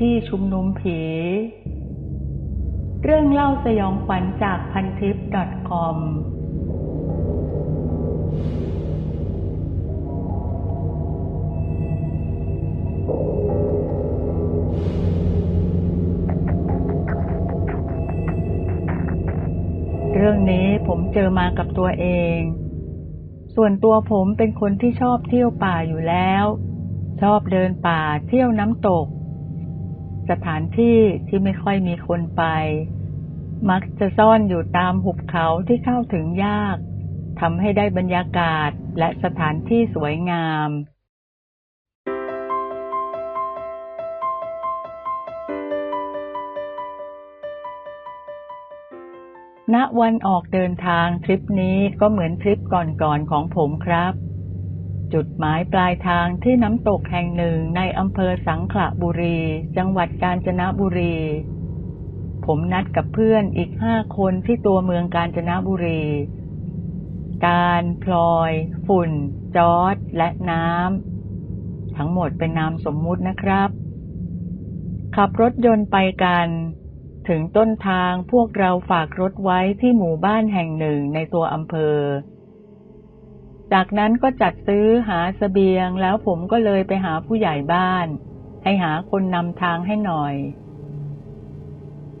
ที่ชุมนุมผี เรื่องเล่าสยองขวัญจากพันทิป .com เรื่องนี้ผมเจอมากับตัวเอง ส่วนตัวผมเป็นคนที่ชอบเที่ยวป่าอยู่แล้ว ชอบเดินป่าเที่ยวน้ำตก สถานที่ที่ไม่ค่อยมีคนไป มักจะซ่อนอยู่ตามหุบเขาที่เข้าถึงยากทำให้ได้บรรยากาศและสถานที่สวยงามณวันออกเดินทางทริปนี้ก็เหมือนทริปก่อนๆของผมครับ จุดหมายปลายทางที่น้ำตกแห่งหนึ่งในอำเภอสังขละบุรี จังหวัดกาญจนบุรี ผมนัดกับเพื่อนอีกห้าคนที่ตัวเมืองกาญจนบุรี การพลอย ฝุ่น จอร์ดและน้ำ ทั้งหมดเป็นนามสมมุตินะครับ ขับรถยนต์ไปกันถึงต้นทางพวกเราฝากรถไว้ที่หมู่บ้านแห่งหนึ่งในตัวอำเภอ จากนั้นก็จัดซื้อหาสเสบียงแล้วผมก็เลยไปหาผู้ใหญ่บ้าน ให้หาคนนำทางให้หน่อย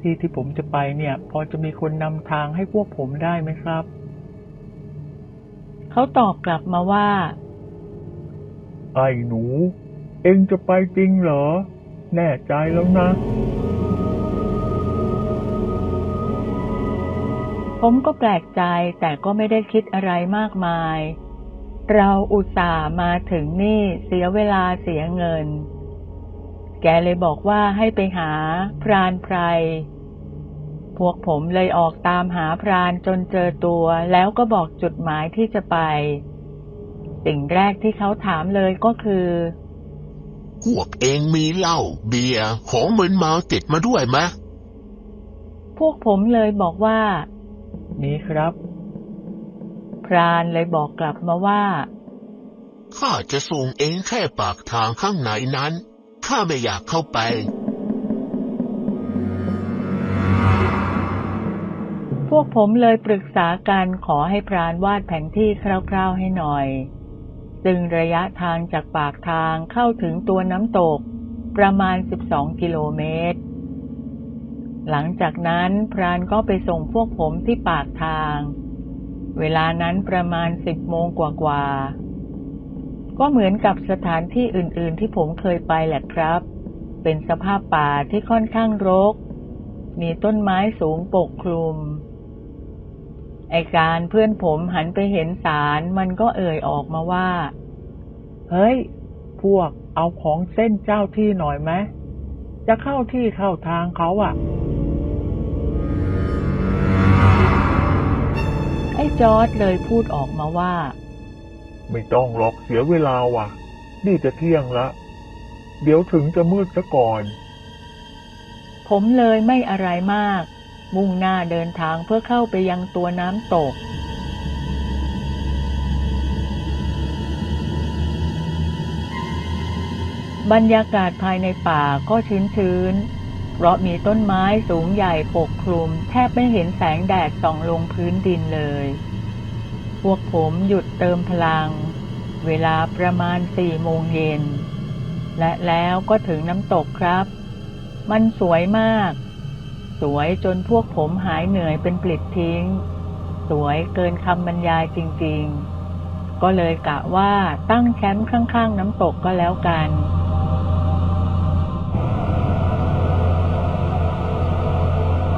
ที่ที่ผมจะไปเนี่ย พอจะมีคนนำทางให้พวกผมได้ไหมครับ เขาตอบกลับมาว่า ไอ้หนู เอ็งจะไปจริงเหรอ แน่ใจแล้วนะผมก็แปลกใจแต่ก็ไม่ได้คิดอะไรมากมาย เราอุตส่าห์มาถึงนี่เสียเวลาเสียเงิน แกเลยบอกว่าให้ไปหาพรานไพร พวกผมเลยออกตามหาพรานจนเจอตัวแล้วก็บอกจุดหมายที่จะไป สิ่งแรกที่เขาถามเลยก็คือ พวกเองมีเหล้าเบียร์ของมึนเมาติดมาด้วยไหมพวกผมเลยบอกว่า นี้ครับ พรานเลยบอกกลับมาว่า ข้าจะส่งเองแค่ปากทางข้างในนั้น ข้าไม่อยากเข้าไป พวกผมเลยปรึกษากันขอให้พรานวาดแผนที่คร่าวๆให้หน่อย ซึ่งระยะทางจากปากทางเข้าถึงตัวน้ำตก ประมาณ 12 กิโลเมตร หลังจากนั้นพรานก็ไปส่งพวกผมที่ปากทาง เวลานั้นประมาณ10โมงกว่าๆ ก็เหมือนกับสถานที่อื่นๆที่ผมเคยไปแหละครับ เป็นสภาพป่าที่ค่อนข้างรก มีต้นไม้สูงปกคลุม ไอการเพื่อนผมหันไปเห็นสารมันก็เอ่ยออกมาว่า เฮ้ย พวกเอาของเส้นเจ้าที่หน่อยไหมจะเข้าที่เข้าทางเขาอะ่ะ ไอ้จอร์ดเลยพูดออกมาว่า ไม่ต้องหรอกเสียเวลาว่ะ นี่จะเที่ยงละ เดี๋ยวถึงจะมืดซะก่อน ผมเลยไม่อะไรมาก มุ่งหน้าเดินทางเพื่อเข้าไปยังตัวน้ำตกบรรยากาศภายในป่าก็ชื้นชื้นๆ เพราะมีต้นไม้สูงใหญ่ปกคลุม แทบไม่เห็นแสงแดดส่องลงพื้นดินเลย พวกผมหยุดเติมพลัง เวลาประมาณสี่โมงเย็น และแล้วก็ถึงน้ำตกครับ มันสวยมาก สวยจนพวกผมหายเหนื่อยเป็นปลิดทิ้ง สวยเกินคำบรรยายจริง ๆ ก็เลยกะว่าตั้งแคมป์ข้าง ๆ น้ำตกก็แล้วกัน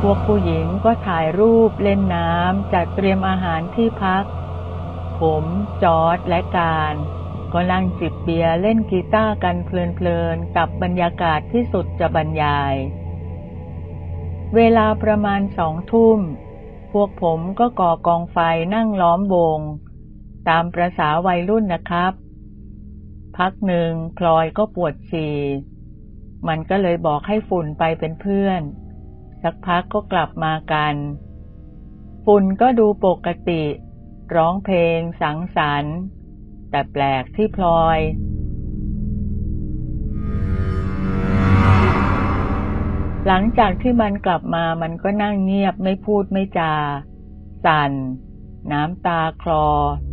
พวกผู้หญิงก็ถ่ายรูปเล่นน้ำจัดเตรียมอาหารที่พัก ผม จอร์ดและการ ก็นั่งจิบเบียร์เล่นกีตาร์กันเพลินๆกับบรรยากาศที่สุดจะบรรยาย เวลาประมาณสองทุ่ม พวกผมก็ก่อกองไฟนั่งล้อมวง ตามประษาวัยรุ่นนะครับ พักหนึ่งพลอยก็ปวดฉี่มันก็เลยบอกให้ฝุ่นไปเป็นเพื่อน สักพักก็กลับมากัน ฝุ่นก็ดูปกติ ร้องเพลงสังสรรค์แต่แปลกที่พลอย หลังจากที่มันกลับมามันก็นั่งเงียบไม่พูดไม่จา สั่น น้ำตาคลอ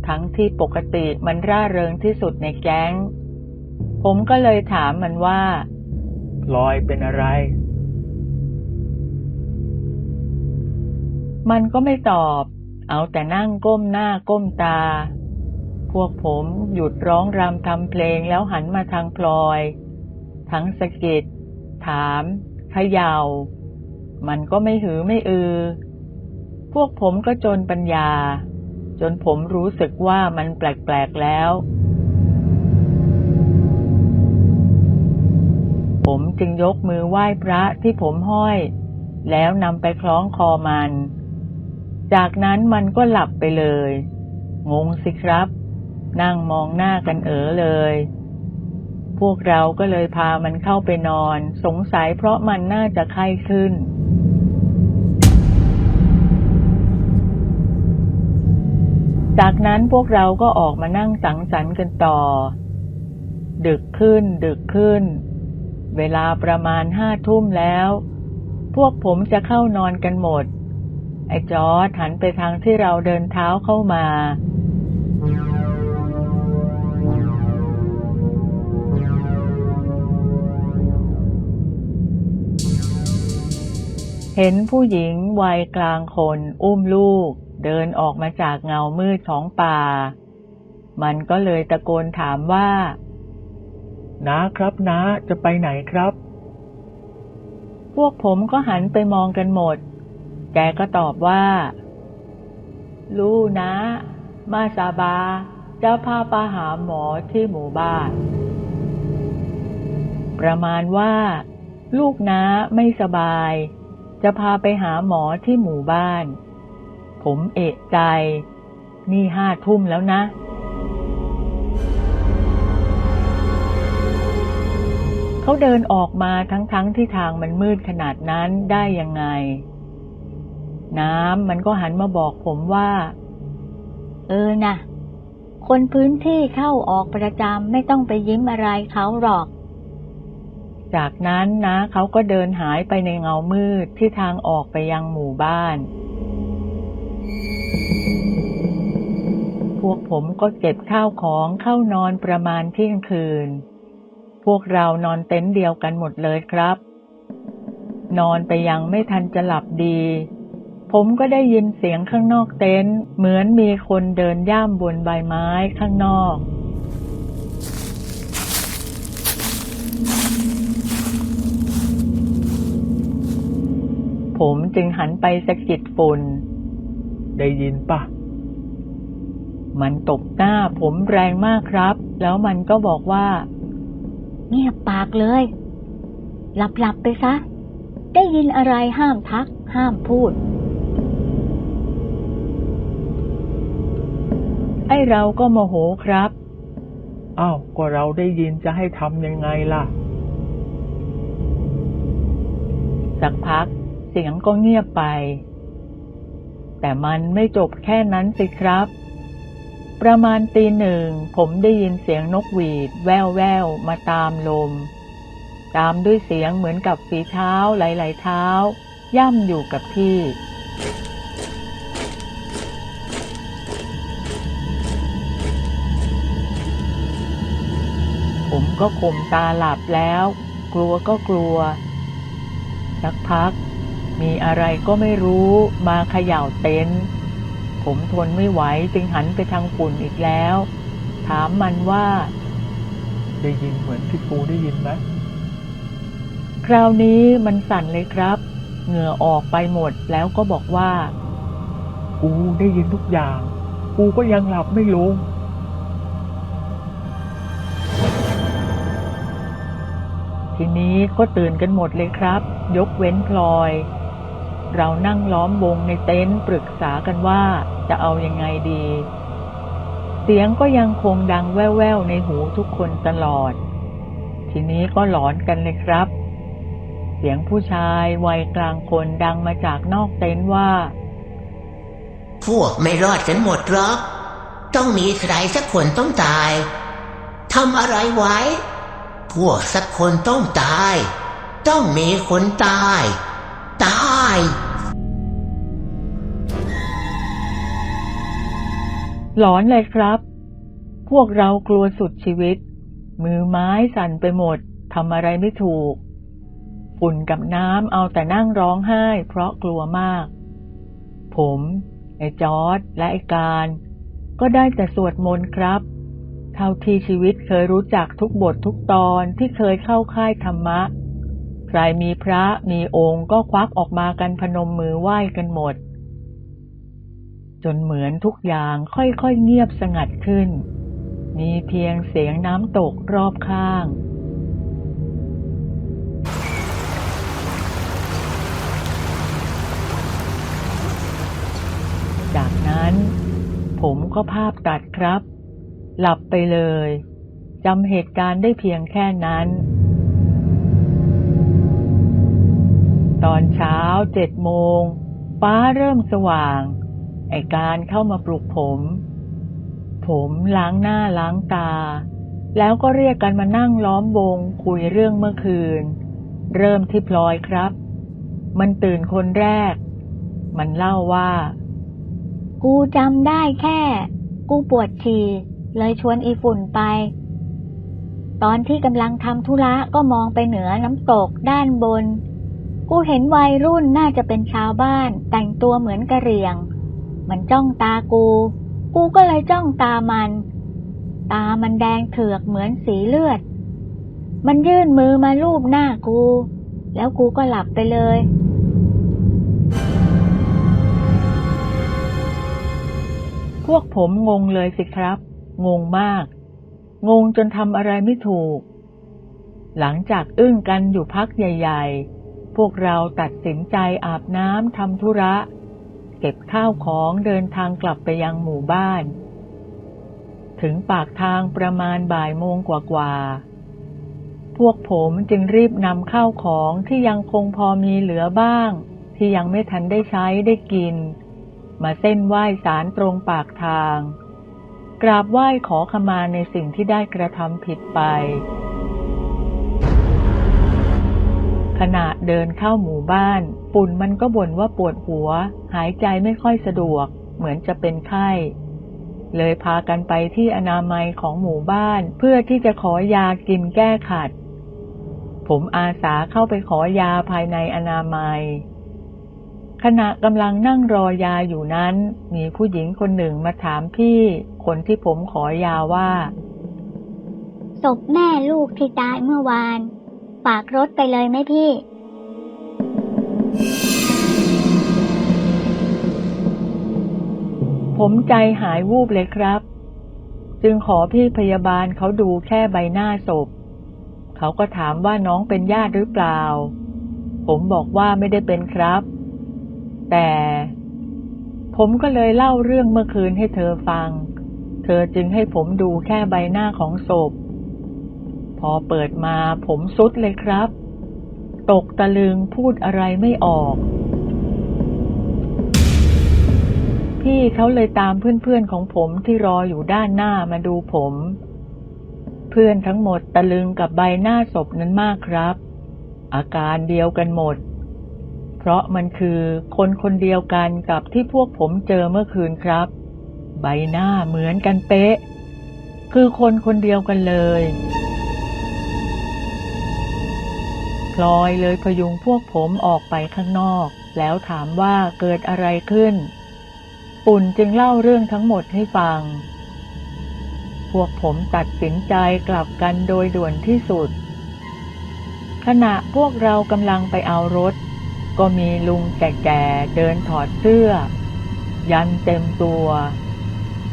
ทั้งที่ปกติมันร่าเริงที่สุดในแก๊ง ผมก็เลยถามมันว่า พลอยเป็นอะไร มันก็ไม่ตอบ เอาแต่นั่งก้มหน้าก้มตา พวกผมหยุดร้องรำทำเพลงแล้วหันมาทางพลอย ทั้งสะกิดถามเขยา่า มันก็ไม่หือไม่อือ พวกผมก็จนปัญญา จนผมรู้สึกว่ามันแปลกๆแล้ว ผมจึงยกมือไหว้พระที่ผมห้อย แล้วนำไปคล้องคอมัน จากนั้นมันก็หลับไปเลย งงสิครับ นั่งมองหน้ากันเอ๋อเลย พวกเราก็เลยพามันเข้าไปนอน สงสัยเพราะมันน่าจะไข้ขึ้นจากนั้นพวกเราก็ออกมานั่งสังสรรค์กันต่อ ดึกขึ้น ดึกขึ้น เวลาประมาณห้าทุ่มแล้ว พวกผมจะเข้านอนกันหมด ไอ้จอร์ดหันไปทางที่เราเดินเท้าเข้ามา เห็นผู้หญิงวัยกลางคนอุ้มลูก เดินออกมาจากเงามืดของป่า มันก็เลยตะโกนถามว่านะครับนะจะไปไหนครับ พวกผมก็หันไปมองกันหมด แกก็ตอบว่า ลูกนะ มาซาบาจะพาไปหาหมอที่หมู่บ้าน ประมาณว่า ลูกนะไม่สบาย จะพาไปหาหมอที่หมู่บ้าน ผมเอะใจ นี่ห้าทุ่มแล้วนะเขาเดินออกมาทั้งๆทที่ทางมันมืดขนาดนั้นได้ยังไง น้ำมันก็หันมาบอกผมว่า เออนะคนพื้นที่เข้าออกประจำไม่ต้องไปยิ้มอะไรเขาหรอก จากนั้นนะเขาก็เดินหายไปในเงามืดที่ทางออกไปยังหมู่บ้าน พวกผมก็เก็บข้าวของเข้านอนประมาณเที่ยงคืน พวกเรานอนเต็นท์เดียวกันหมดเลยครับ นอนไปยังไม่ทันจะหลับดี ผมก็ได้ยินเสียงข้างนอกเต็นท์เหมือนมีคนเดินย่ำบนใบไม้ข้างนอก ผมจึงหันไปสะกิดฝุ่น ได้ยินปะมันตบหน้าผมแรงมากครับ แล้วมันก็บอกว่า เงียบปากเลย หลับๆไปซะ ได้ยินอะไรห้ามทัก ห้ามพูด อ้เราก็โมโหครับอ้าวก็เราได้ยินจะให้ทำยังไงล่ะ สักพักเสียงก็เงียบไป แต่มันไม่จบแค่นั้นสิครับ ประมาณตีหนึ่งผมได้ยินเสียงนกหวีด แว่วแววๆมาตามลม ตามด้วยเสียงเหมือนกับฝีเท้าหลายๆเท้า ย่ำอยู่กับที่ ผมก็ข่มตาหลับแล้ว กลัวก็กลัว สักพัก มีอะไรก็ไม่รู้มาเขย่าเต็นท์ผมทนไม่ไหวจึงหันไปทางฝุ่นอีกแล้ว ถามมันว่า ได้ยินเหมือนที่กูได้ยินไหมคราวนี้มันสั่นเลยครับ เหงื่อออกไปหมดแล้วก็บอกว่า กูได้ยินทุกอย่าง กูก็ยังหลับไม่ลง ทีนี้ก็ตื่นกันหมดเลยครับ ยกเว้นพลอย เรานั่งล้อมวงในเต็นท์ปรึกษากันว่าจะเอายังไงดี เสียงก็ยังคงดังแว่วๆในหูทุกคนตลอด ทีนี้ก็หลอนกันเลยครับ เสียงผู้ชายวัยกลางคนดังมาจากนอกเต็นท์ว่า พวกไม่รอดกันหมดหรอก ต้องมีใครสักคนต้องตายทำอะไรไว้ พวกสักคนต้องตาย ต้องมีคนตาย ตาย หลอนเลยครับ พวกเรากลัวสุดชีวิต มือไม้สั่นไปหมดทำอะไรไม่ถูกฝุ่นกับน้ำเอาแต่นั่งร้องไห้ เพราะกลัวมาก ผม ไอ้จอร์ดและไอ้การ ก็ได้แต่สวดมนต์ครับ เท่าที่ชีวิตเคยรู้จักทุกบททุกตอนที่เคยเข้าค่ายธรรมะ ใครมีพระมีองค์ก็ควักออกมากันพนมมือไหว้กันหมด จนเหมือนทุกอย่างค่อยๆเงียบสงัดขึ้น มีเพียงเสียงน้ำตกรอบข้างจากนั้น ผมก็ภาพตัดครับ หลับไปเลยจำเหตุการณ์ได้เพียงแค่นั้น ตอนเช้าเจ็ดโมง ฟ้าเริ่มสว่าง ไอการเข้ามาปลุกผม ผมล้างหน้าล้างตา แล้วก็เรียกกันมานั่งล้อมวงคุยเรื่องเมื่อคืน เริ่มที่พลอยครับ มันตื่นคนแรก มันเล่าว่า กูจำได้แค่ กูปวดฉี่ เลยชวนอีฝุ่นไป ตอนที่กำลังทำธุระก็มองไปเหนือน้ำตกด้านบน กูเห็นวัยรุ่นน่าจะเป็นชาวบ้าน แต่งตัวเหมือนกระเรียง มันจ้องตากู กูก็เลยจ้องตามัน ตามันแดงเถือกเหมือนสีเลือด มันยื่นมือมาลูบหน้ากู แล้วกูก็หลับไปเลยพวกผมงงเลยสิครับ งงมาก งงจนทำอะไรไม่ถูก หลังจากอึ้งกันอยู่พักใหญ่ๆ พวกเราตัดสินใจอาบน้ำทำธุระ เก็บข้าวของเดินทางกลับไปยังหมู่บ้าน ถึงปากทางประมาณบ่ายโมงกว่าๆ พวกผมจึงรีบนำข้าวของที่ยังคงพอมีเหลือบ้าง ที่ยังไม่ทันได้ใช้ได้กิน มาเส้นไหว้สารตรงปากทาง กราบไหว้ขอขมาในสิ่งที่ได้กระทำผิดไป ขณะเดินเข้าหมู่บ้าน ปุ่นมันก็บ่นว่าปวดหัว หายใจไม่ค่อยสะดวก เหมือนจะเป็นไข้ เลยพากันไปที่อนามัยของหมู่บ้าน เพื่อที่จะขอยากินแก้ขัด ผมอาสาเข้าไปขอยาภายในอนามัยขณะกำลังนั่งรอยาอยู่นั้น มีผู้หญิงคนหนึ่งมาถามพี่ คนที่ผมขอยาว่า ศพแม่ลูกที่ตายเมื่อวาน ฝากรถไปเลยไหมพี่ ผมใจหายวูบเลยครับ จึงขอพี่พยาบาลเขาดูแค่ใบหน้าศพ เขาก็ถามว่าน้องเป็นญาติหรือเปล่า ผมบอกว่าไม่ได้เป็นครับ แต่ผมก็เลยเล่าเรื่องเมื่อคืนให้เธอฟัง เธอจึงให้ผมดูแค่ใบหน้าของศพ พอเปิดมาผมสุดเลยครับ ตกตะลึงพูดอะไรไม่ออก พี่เขาเลยตามเพื่อนๆของผมที่รออยู่ด้านหน้ามาดูผม เพื่อนทั้งหมดตะลึงกับใบหน้าศพนั้นมากครับ อาการเดียวกันหมด เพราะมันคือคนคนเดียวกันกับที่พวกผมเจอเมื่อคืนครับ ใบหน้าเหมือนกันเป๊ะ คือคนคนเดียวกันเลยพลอยเลยพยุงพวกผมออกไปข้างนอก แล้วถามว่าเกิดอะไรขึ้น ปุ่นจึงเล่าเรื่องทั้งหมดให้ฟัง พวกผมตัดสินใจกลับกันโดยด่วนที่สุด ขณะพวกเรากำลังไปเอารถ ก็มีลุงแก่ๆเดินถอดเสื้อ ยันเต็มตัว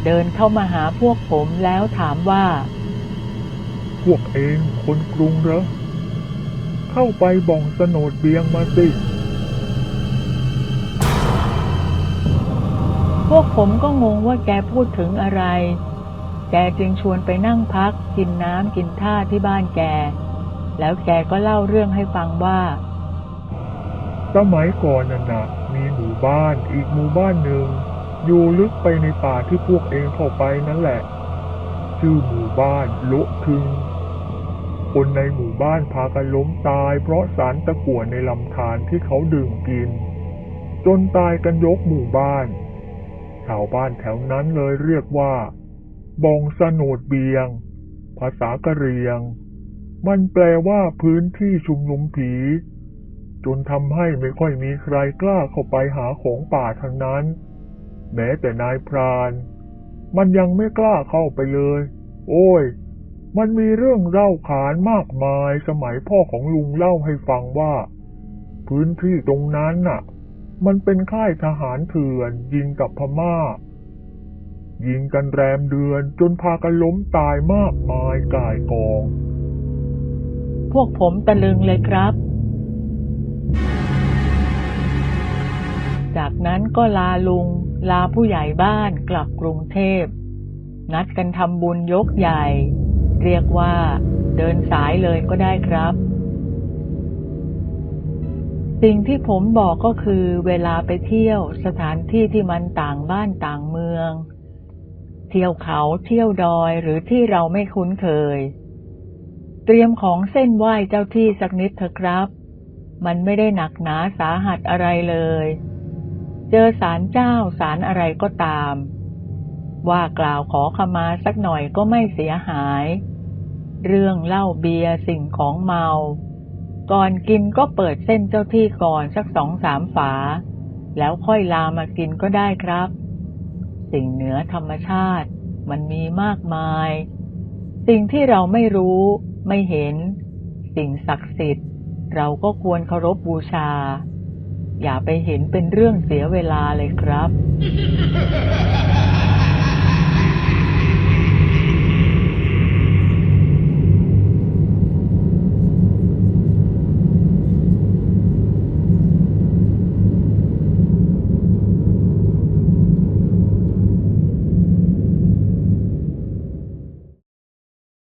เดินเข้ามาหาพวกผมแล้วถามว่า พวกเองคนกรุงเหรอ เข้าไปบ่องสโนดเบียงมาสิพวกผมก็งงว่าแกพูดถึงอะไร แกจึงชวนไปนั่งพักกินน้ำกินท่าที่บ้านแก แล้วแกก็เล่าเรื่องให้ฟังว่า สมัยก่อนน่ะนะมีหมู่บ้านอีกหมู่บ้านหนึ่ง อยู่ลึกไปในป่าที่พวกเองเข้าไปนั่นแหละ ชื่อหมู่บ้านโละทึง คนในหมู่บ้านพากันล้มตายเพราะสารตะกั่วในลำธารที่เขาดื่มกิน จนตายกันยกหมู่บ้าน ชาวบ้านแถวนั้นเลยเรียกว่า บองสนดเบียง ภาษากะเหรียง มันแปลว่าพื้นที่ชุมนุมผีจนทำให้ไม่ค่อยมีใครกล้าเข้าไปหาของป่าทางนั้น แม้แต่นายพราน มันยังไม่กล้าเข้าไปเลย โอ้ย มันมีเรื่องเล่าขานมากมายสมัยพ่อของลุงเล่าให้ฟังว่า พื้นที่ตรงนั้นน่ะ มันเป็นค่ายทหารเถื่อนยิงกับพม่า ยิงกันแรมเดือนจนพากันล้มตายมากมายกายกอง พวกผมตะลึงเลยครับจากนั้นก็ลาลุง ลาผู้ใหญ่บ้านกลับกรุงเทพ นัดกันทำบุญยกใหญ่ เรียกว่า เดินสายเลยก็ได้ครับ สิ่งที่ผมบอกก็คือเวลาไปเที่ยวสถานที่ที่มันต่างบ้านต่างเมือง เที่ยวเขาเที่ยวดอยหรือที่เราไม่คุ้นเคย เตรียมของเส้นไหว้เจ้าที่สักนิดเถอะครับ มันไม่ได้หนักหนาสาหัสอะไรเลย เจอสารเจ้าสารอะไรก็ตาม ว่ากล่าวขอขมาสักหน่อยก็ไม่เสียหาย เรื่องเหล้าเบียร์สิ่งของเมา ก่อนกินก็เปิดเส้นเจ้าที่ก่อนสักสองสามฝา แล้วค่อยลามากินก็ได้ครับ สิ่งเหนือธรรมชาติ มันมีมากมาย สิ่งที่เราไม่รู้ไม่เห็น สิ่งศักดิ์สิทธิ์ เราก็ควรเคารพบูชา อย่าไปเห็นเป็นเรื่องเสียเวลาเลยครับ